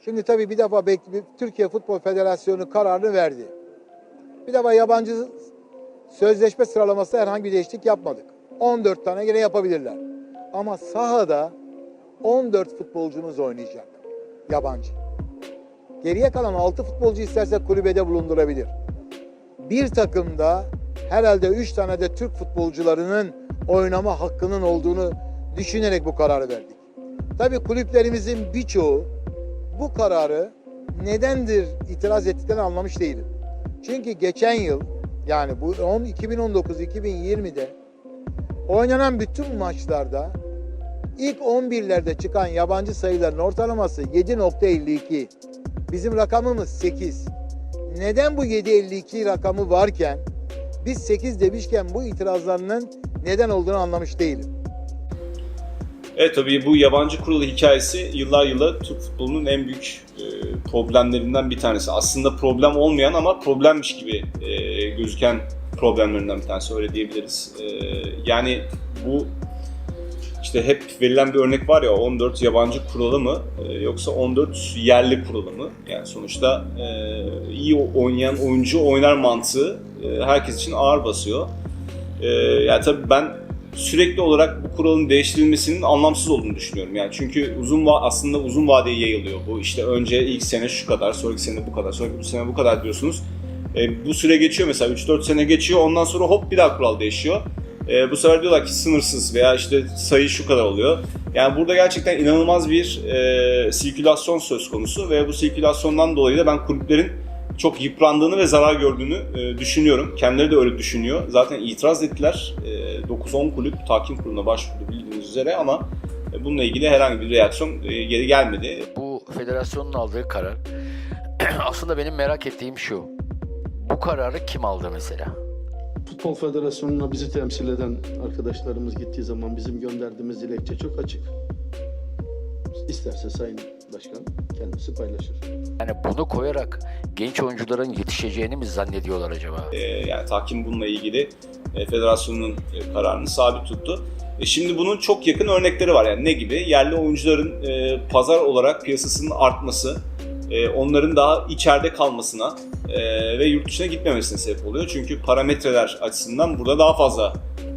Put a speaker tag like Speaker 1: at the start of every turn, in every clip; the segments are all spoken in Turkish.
Speaker 1: Şimdi tabii bir defa Türkiye Futbol Federasyonu kararını verdi. Bir defa yabancı sözleşme sıralaması herhangi bir değişiklik yapmadık. 14 tane gene yapabilirler. Ama sahada 14 futbolcumuz oynayacak. Yabancı. Geriye kalan 6 futbolcu isterse kulübede bulundurabilir. Bir takımda herhalde 3 tane de Türk futbolcularının oynama hakkının olduğunu düşünerek bu kararı verdik. Tabii kulüplerimizin birçoğu bu kararı nedendir itiraz ettiklerini anlamış değilim. Çünkü geçen yıl yani bu 2019-2020'de oynanan bütün maçlarda ilk 11'lerde çıkan yabancı sayıların ortalaması 7.52. Bizim rakamımız 8. Neden bu 7.52 rakamı varken biz 8 demişken bu itirazlarının neden olduğunu anlamış değilim.
Speaker 2: Evet tabii bu yabancı kurulu hikayesi yıllar yıla Türk futbolunun en büyük e, problemlerinden bir tanesi. Aslında problem olmayan ama problemmiş gibi e, gözüken problemlerinden bir tanesi öyle diyebiliriz. E, yani bu işte hep verilen bir örnek var ya 14 yabancı kuralı mı e, yoksa 14 yerli kuralı mı? Yani sonuçta e, iyi oynayan oyuncu oynar mantığı e, herkes için ağır basıyor. E, yani tabii ben sürekli olarak bu kuralın değiştirilmesinin anlamsız olduğunu düşünüyorum. Yani çünkü uzun va- aslında uzun vadeye yayılıyor bu. İşte önce ilk sene şu kadar, sonraki sene bu kadar, sonraki sene bu kadar diyorsunuz. E, bu süre geçiyor mesela 3-4 sene geçiyor. Ondan sonra hop bir daha kural değişiyor. E, bu sefer diyorlar ki sınırsız veya işte sayı şu kadar oluyor. Yani burada gerçekten inanılmaz bir e, sirkülasyon söz konusu ve bu sirkülasyondan dolayı da ben kulüplerin çok yıprandığını ve zarar gördüğünü e, düşünüyorum. Kendileri de öyle düşünüyor. Zaten itiraz ettiler. E, 9-10 kulüp tahkim kuruluna başvurdu bildiğiniz üzere ama e, bununla ilgili herhangi bir reaksiyon e, geri gelmedi.
Speaker 3: Bu federasyonun aldığı karar aslında benim merak ettiğim şu. Bu kararı kim aldı mesela?
Speaker 4: Futbol Federasyonu'na bizi temsil eden arkadaşlarımız gittiği zaman bizim gönderdiğimiz dilekçe çok açık. İsterse Sayın Başkan kendisi paylaşır.
Speaker 3: Yani bunu koyarak genç oyuncuların yetişeceğini mi zannediyorlar acaba?
Speaker 2: E, yani tahkim bununla ilgili e, federasyonun e, kararını sabit tuttu. E, şimdi bunun çok yakın örnekleri var. Yani ne gibi? Yerli oyuncuların e, pazar olarak piyasasının artması, e, onların daha içeride kalmasına e, ve yurt dışına gitmemesine sebep oluyor. Çünkü parametreler açısından burada daha fazla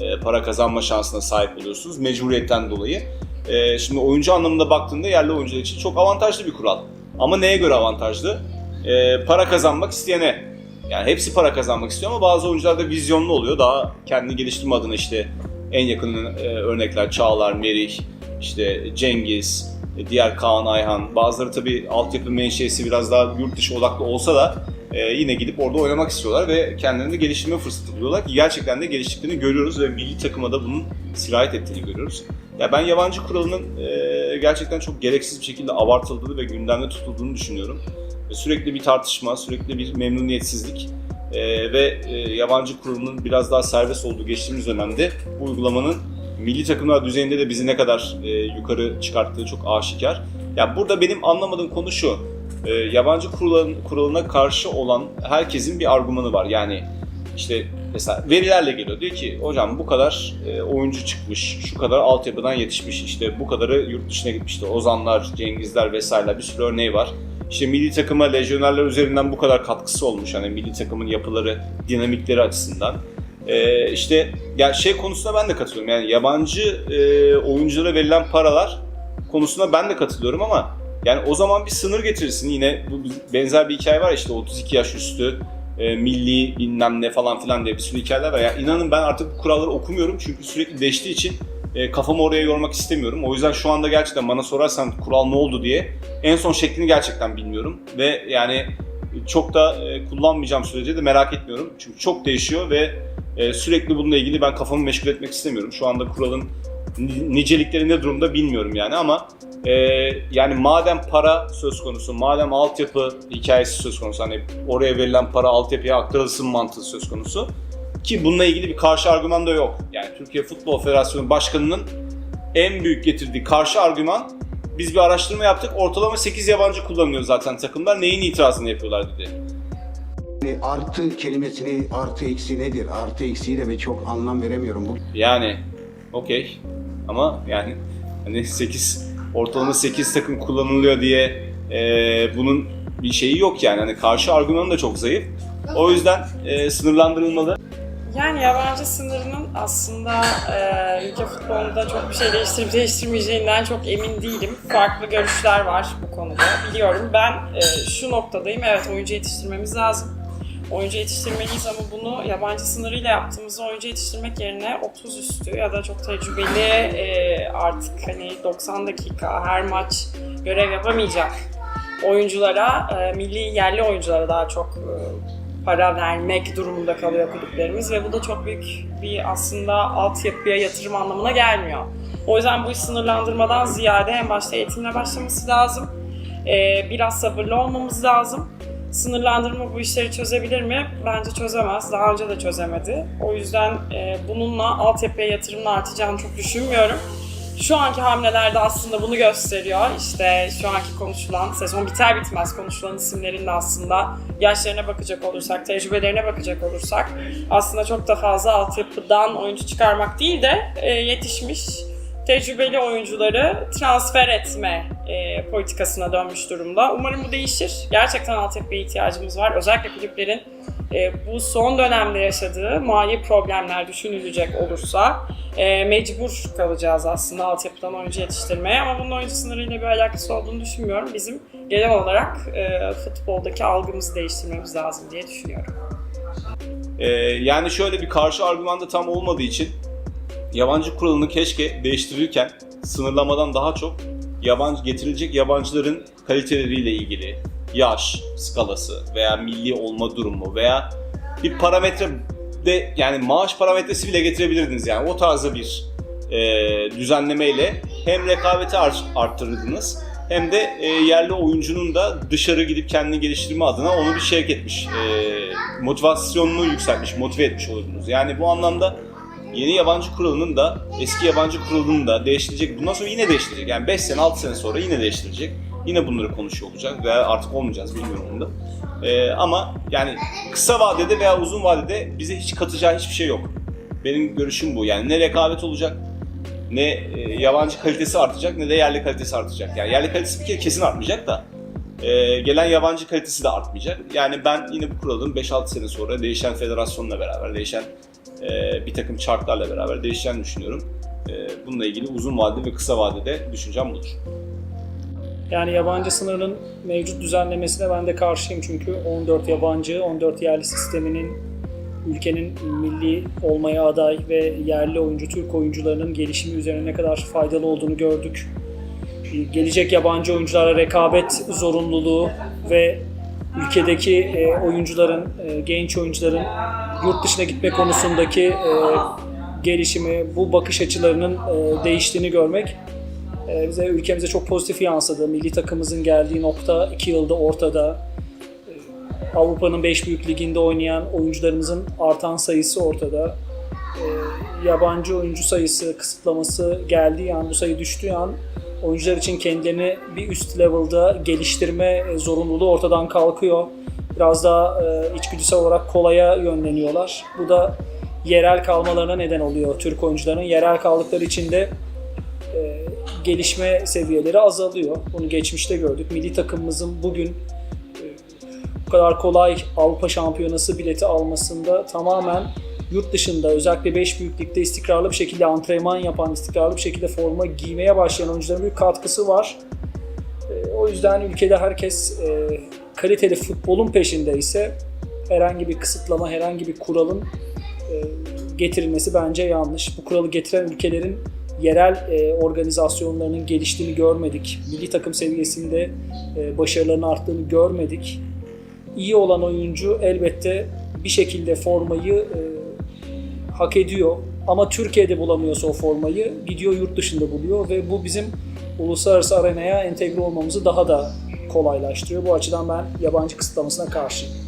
Speaker 2: e, para kazanma şansına sahip oluyorsunuz mecburiyetten dolayı. E, şimdi oyuncu anlamında baktığında yerli oyuncular için çok avantajlı bir kural. Ama neye göre avantajlı? E, para kazanmak isteyene. Yani hepsi para kazanmak istiyor ama bazı oyuncular da vizyonlu oluyor. Daha kendini geliştirme adına işte en yakın e, örnekler Çağlar, Merih, işte Cengiz, diğer Kaan Ayhan. Bazıları tabii altyapı menşesi biraz daha yurt dışı odaklı olsa da e, yine gidip orada oynamak istiyorlar ve kendilerini geliştirme fırsatı buluyorlar ki gerçekten de geliştiklerini görüyoruz ve milli takıma da bunun sirayet ettiğini görüyoruz. Ya ben yabancı kuralının e, gerçekten çok gereksiz bir şekilde abartıldığını ve gündemde tutulduğunu düşünüyorum. Sürekli bir tartışma, sürekli bir memnuniyetsizlik e, ve e, yabancı kuralının biraz daha serbest olduğu geçtiğimiz dönemde bu uygulamanın milli takımlar düzeyinde de bizi ne kadar e, yukarı çıkarttığı çok aşikar. Ya burada benim anlamadığım konu şu. E, yabancı kuralın, kuralına karşı olan herkesin bir argümanı var. Yani işte mesela verilerle geliyor. Diyor ki hocam bu kadar e, oyuncu çıkmış, şu kadar altyapıdan yetişmiş, işte bu kadarı yurt dışına gitmişti. Ozanlar, Cengizler vesaireler bir sürü örneği var. İşte milli takıma lejyonerler üzerinden bu kadar katkısı olmuş. Hani milli takımın yapıları, dinamikleri açısından. Ee, işte ya şey konusuna ben de katılıyorum. Yani yabancı e, oyunculara verilen paralar konusuna ben de katılıyorum ama yani o zaman bir sınır getirirsin. Yine bu benzer bir hikaye var işte 32 yaş üstü e, milli bilmem ne falan filan diye bir sürü hikayeler var. Yani inanın ben artık bu kuralları okumuyorum çünkü sürekli değiştiği için e, kafamı oraya yormak istemiyorum. O yüzden şu anda gerçekten bana sorarsan kural ne oldu diye en son şeklini gerçekten bilmiyorum ve yani çok da e, kullanmayacağım sürece de merak etmiyorum. Çünkü çok değişiyor ve e, sürekli bununla ilgili ben kafamı meşgul etmek istemiyorum. Şu anda kuralın nicelikleri ne durumda bilmiyorum yani ama e, yani madem para söz konusu, madem altyapı hikayesi söz konusu hani oraya verilen para altyapıya aktarılsın mantığı söz konusu ki bununla ilgili bir karşı argüman da yok. Yani Türkiye Futbol Federasyonu Başkanı'nın en büyük getirdiği karşı argüman biz bir araştırma yaptık. Ortalama 8 yabancı kullanılıyor zaten takımlar. Neyin itirazını yapıyorlar dedi.
Speaker 5: Yani artı kelimesini artı eksi nedir? Artı eksiği de ben çok anlam veremiyorum. Bu
Speaker 2: Yani okey ama yani hani 8 ortalama 8 takım kullanılıyor diye e, bunun bir şeyi yok yani. Hani karşı argümanı da çok zayıf. O yüzden e, sınırlandırılmalı.
Speaker 6: Yani yabancı sınırının aslında e, ülke futbolunda çok bir şey değiştirip değiştirmeyeceğinden çok emin değilim. Farklı görüşler var bu konuda. Biliyorum ben e, şu noktadayım. Evet oyuncu yetiştirmemiz lazım. Oyuncu yetiştirmeliyiz ama bunu yabancı sınırıyla yaptığımız oyuncu yetiştirmek yerine 30 üstü ya da çok tecrübeli e, artık hani 90 dakika her maç görev yapamayacak oyunculara, e, milli yerli oyunculara daha çok e, para vermek durumunda kalıyor kulüplerimiz ve bu da çok büyük bir aslında altyapıya yatırım anlamına gelmiyor. O yüzden bu iş sınırlandırmadan ziyade en başta eğitimle başlaması lazım. Ee, biraz sabırlı olmamız lazım. Sınırlandırma bu işleri çözebilir mi? Bence çözemez. Daha önce de çözemedi. O yüzden e, bununla altyapıya yatırımın artacağını çok düşünmüyorum. Şu anki hamlelerde aslında bunu gösteriyor. İşte şu anki konuşulan, sezon biter bitmez konuşulan isimlerin de aslında yaşlarına bakacak olursak, tecrübelerine bakacak olursak aslında çok da fazla altyapıdan oyuncu çıkarmak değil de e, yetişmiş tecrübeli oyuncuları transfer etme e, politikasına dönmüş durumda. Umarım bu değişir. Gerçekten altyapıya ihtiyacımız var. Özellikle kulüplerin e, bu son dönemde yaşadığı mali problemler düşünülecek olursa e, mecbur kalacağız aslında altyapıdan oyuncu yetiştirmeye ama bunun oyuncu sınırıyla bir alakası olduğunu düşünmüyorum. Bizim genel olarak e, futboldaki algımızı değiştirmemiz lazım diye düşünüyorum.
Speaker 2: Ee, yani şöyle bir karşı argüman da tam olmadığı için yabancı kuralını keşke değiştirirken sınırlamadan daha çok yabancı getirilecek yabancıların kaliteleriyle ilgili yaş skalası veya milli olma durumu veya bir parametre de yani maaş parametresi bile getirebilirdiniz yani o tarzda bir e, düzenlemeyle hem rekabeti art- arttırırdınız hem de e, yerli oyuncunun da dışarı gidip kendini geliştirme adına onu bir şevk etmiş, e, motivasyonunu yükseltmiş, motive etmiş olurdunuz. Yani bu anlamda yeni yabancı kuralının da eski yabancı kuralının da değiştirecek. Bundan sonra yine değiştirecek. Yani 5 sene 6 sene sonra yine değiştirecek. Yine bunları konuşuyor olacak veya artık olmayacağız bilmiyorum onu da. Ee, ama yani kısa vadede veya uzun vadede bize hiç katacağı hiçbir şey yok. Benim görüşüm bu. Yani ne rekabet olacak, ne e, yabancı kalitesi artacak ne de yerli kalitesi artacak. Yani yerli kalitesi bir kere kesin artmayacak da e, gelen yabancı kalitesi de artmayacak. Yani ben yine bu kuralın 5-6 sene sonra değişen federasyonla beraber, değişen e, bir takım çarklarla beraber değişeceğini düşünüyorum. E, bununla ilgili uzun vadede ve kısa vadede düşüncem budur.
Speaker 7: Yani yabancı sınırının mevcut düzenlemesine ben de karşıyım çünkü 14 yabancı, 14 yerli sisteminin ülkenin milli olmaya aday ve yerli oyuncu, Türk oyuncularının gelişimi üzerine ne kadar faydalı olduğunu gördük. Gelecek yabancı oyunculara rekabet zorunluluğu ve ülkedeki e, oyuncuların, e, genç oyuncuların yurt dışına gitme konusundaki e, gelişimi, bu bakış açılarının e, değiştiğini görmek e, bize ülkemize çok pozitif yansıdı. Milli takımımızın geldiği nokta 2 yılda ortada. E, Avrupa'nın 5 büyük liginde oynayan oyuncularımızın artan sayısı ortada. E, Yabancı oyuncu sayısı kısıtlaması geldiği an, bu sayı düştüğü an oyuncular için kendilerini bir üst level'da geliştirme e, zorunluluğu ortadan kalkıyor. Biraz daha e, içgüdüsel olarak kolaya yönleniyorlar. Bu da yerel kalmalarına neden oluyor. Türk oyuncuların yerel kaldıkları için de e, gelişme seviyeleri azalıyor. Bunu geçmişte gördük. Milli takımımızın bugün e, bu kadar kolay Avrupa Şampiyonası bileti almasında tamamen yurt dışında özellikle 5 büyük ligde istikrarlı bir şekilde antrenman yapan, istikrarlı bir şekilde forma giymeye başlayan oyuncuların büyük katkısı var. E, O yüzden ülkede herkes e, kaliteli futbolun peşinde ise herhangi bir kısıtlama, herhangi bir kuralın e, getirilmesi bence yanlış. Bu kuralı getiren ülkelerin yerel e, organizasyonlarının geliştiğini görmedik. Milli takım seviyesinde e, başarılarının arttığını görmedik. İyi olan oyuncu elbette bir şekilde formayı e, hak ediyor. Ama Türkiye'de bulamıyorsa o formayı gidiyor yurt dışında buluyor ve bu bizim uluslararası arenaya entegre olmamızı daha da kolaylaştırıyor. Bu açıdan ben yabancı kısıtlamasına karşıyım.